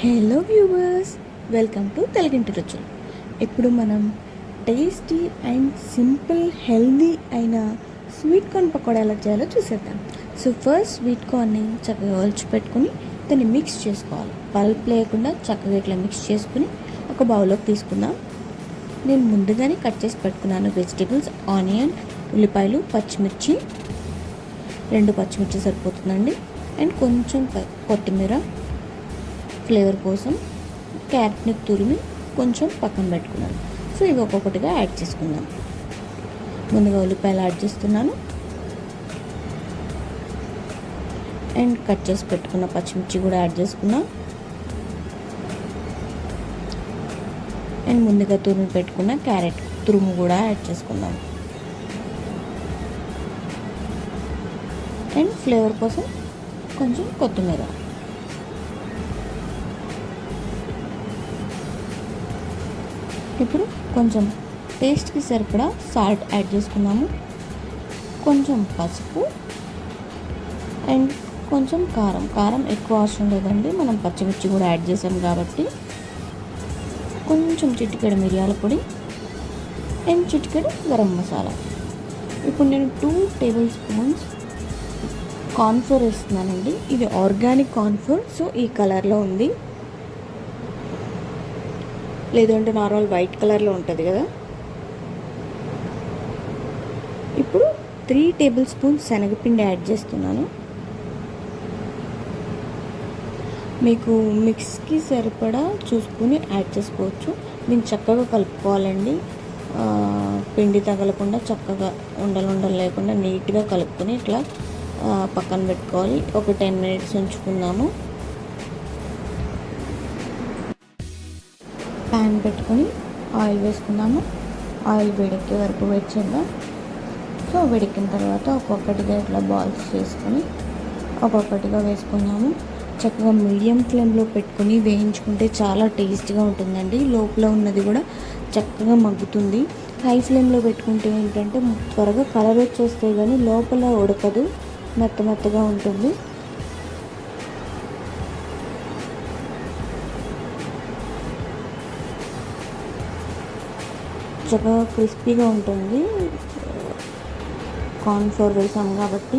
Hello viewers welcome to తెలుగింటి రుచులు. ఇప్పుడు మనం టేస్టీ అండ్ సింపుల్ హెల్దీ అయిన స్వీట్ కార్న్ పకోడా ఎలా చేయాలో చూసేద్దాం. సో ఫస్ట్ స్వీట్ కార్న్ని చక్కగా ఒలిచి పెట్టుకుని దాన్ని మిక్స్ చేసుకోవాలి. పల్ప్ లేకుండా చక్కగా ఇట్లా మిక్స్ చేసుకుని ఒక బౌల్లోకి తీసుకుందాం. నేను ముందుగానే కట్ చేసి పెట్టుకున్నాను వెజిటేబుల్స్ ఆనియన్ ఉల్లిపాయలు పచ్చిమిర్చి. రెండు పచ్చిమిర్చి సరిపోతుందండి. అండ్ కొంచెం కొత్తిమీర. ఫ్లేవర్ కోసం క్యారెట్ని తురిమి కొంచెం పక్కన పెట్టుకున్నాను. సో ఇవి ఒక్కొక్కటిగా యాడ్ చేసుకుందాం. ముందుగా ఉల్లిపాయలు యాడ్ చేస్తున్నాను. అండ్ కట్ చేసి పెట్టుకున్న పచ్చిమిర్చి కూడా యాడ్ చేసుకున్నాం. అండ్ ముందుగా తురిమి పెట్టుకున్న క్యారెట్ తురుము కూడా యాడ్ చేసుకుందాం. అండ్ ఫ్లేవర్ కోసం కొంచెం కొత్తిమీర. ఇప్పుడు కొంచెం టేస్ట్కి సరిపడా సాల్ట్ యాడ్ చేసుకున్నాము. కొంచెం పసుపు అండ్ కొంచెం కారం. కారం ఎక్కువ అవసరం లేదండి. మనం పచ్చిమిర్చి కూడా యాడ్ చేసాం కాబట్టి. కొంచెం చిటికెడు మిరియాల పొడి అండ్ చిటికెడు గరం మసాలా. ఇప్పుడు నేను టూ టేబుల్ స్పూన్స్ కార్న్ఫ్లోర్ వేస్తున్నానండి. ఇది ఆర్గానిక్ కార్న్ఫ్లోర్ సో ఈ కలర్లో ఉంది. లేదంటే నార్మల్ వైట్ కలర్లో ఉంటుంది కదా. ఇప్పుడు త్రీ టేబుల్ స్పూన్స్ శనగపిండి యాడ్ చేస్తున్నాను. మీకు మిక్స్కి సరిపడా చూసుకుని యాడ్ చేసుకోవచ్చు. దీన్ని చక్కగా కలుపుకోవాలండి. పిండి తగలకుండా చక్కగా ఉండలు ఉండలు లేకుండా నీట్గా కలుపుకొని ఇట్లా పక్కన పెట్టుకోవాలి. ఒక టెన్ మినిట్స్ ఉంచుకుందాము. ప్యాన్ పెట్టుకొని ఆయిల్ వేసుకుందాము. ఆయిల్ వేడెక్కే వరకు వెయిట్ చేద్దాం. సో వేడెక్కిన తర్వాత ఒక్కొక్కటిగా ఇట్లా బాల్స్ చేసుకొని ఒక్కొక్కటిగా వేసుకుందాము. చక్కగా మీడియం ఫ్లేమ్లో పెట్టుకుని వేయించుకుంటే చాలా టేస్ట్గా ఉంటుందండి. లోపల ఉన్నది కూడా చక్కగా మగ్గుతుంది. హై ఫ్లేమ్లో పెట్టుకుంటే ఏంటంటే త్వరగా కలర్ వచ్చేస్తే కానీ లోపల ఉడకదు. మెత్త మెత్తగా ఉంటుంది. చక్కగా క్రిస్పీగా ఉంటుంది. కార్న్ ఫ్లోర్ వేసాము కాబట్టి.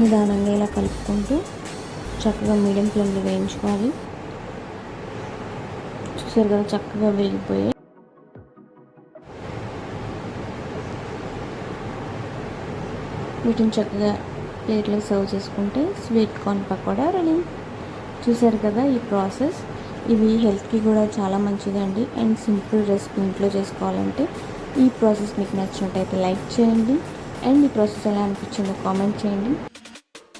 నిదానంగా ఇలా కలుపుకుంటూ చక్కగా మీడియం ఫ్లేమ్లో వేయించుకోవాలి. చూసారు కదా చక్కగా వేగిపోయాయి వీటిని చక్కగా ప్లేట్లో సర్వ్ చేసుకుంటే స్వీట్ కార్న్ పకోడా రెడీ. చూసారు కదా ఈ ప్రాసెస్? ఇవి హెల్త్కి కూడా చాలా మంచిదండి. అండ్ సింపుల్ రెసిపీ ఇంట్లో చేసుకోవాలంటే ఈ ప్రాసెస్ మీకు నచ్చినట్టయితే లైక్ చేయండి. అండ్ ఈ ప్రాసెస్ ఎలా అనిపించిందో కామెంట్ చేయండి.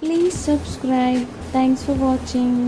Please subscribe. Thanks for watching.